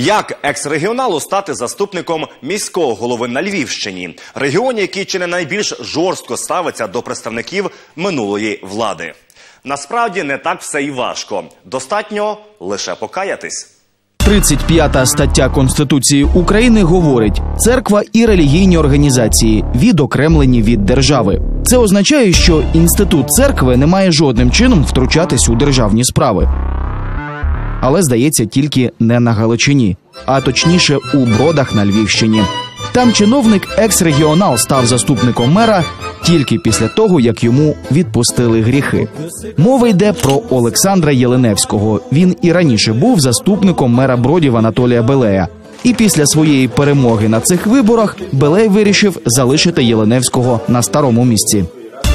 Як екс-регіоналу стати заступником міського голови на Львівщині, регіоні, який чи не найбільш жорстко ставиться до представників минулої влади? Насправді не так все і важко. Достатньо лише покаятись. 35 стаття Конституції України говорить: церква і релігійні організації відокремлені від держави. Це означає, що інститут церкви не має жодним чином втручатись у державні справи. Але здається, тільки не на Галичині, а точніше у бродах на Львівщині. Там чиновник екс-регіонал став заступником мера тільки після того, як йому відпустили гріхи. Мова йде про Олександра Єленевського. Він і раніше був заступником мера бродів Анатолія Белея. І після своєї перемоги на цих виборах Белей вирішив залишити Єленевського на старому місці.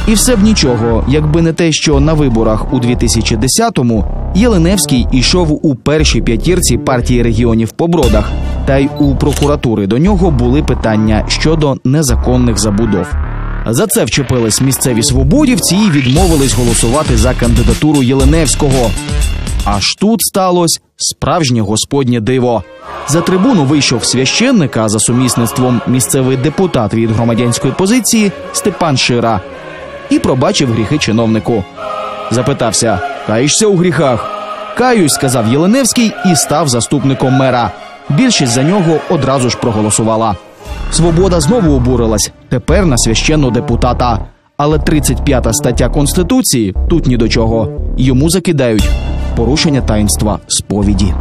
І все б нічого, якби не те, що на виборах у 2010-му Єленевський ішов у першій п'ятірці партії регіонів по бродах, та й у прокуратури до нього були питання щодо незаконних забудов. За це вчепились місцеві свободівці і відмовились голосувати за кандидатуру Єленевського. Аж тут сталося справжнє господнє диво. За трибуну вийшов священник, а за сумісництвом місцевий депутат від громадянської позиції Степан Шира і пробачив гріхи чиновнику. Запитався: Каєшся у гріхах? Каюсь, сказав Єленевський і став заступником мера. Більшість за нього одразу ж проголосувала. Свобода знову обурилась тепер на священного депутата. Але 35 стаття Конституції тут ні до чого. Йому закидають порушення таїнства сповіді.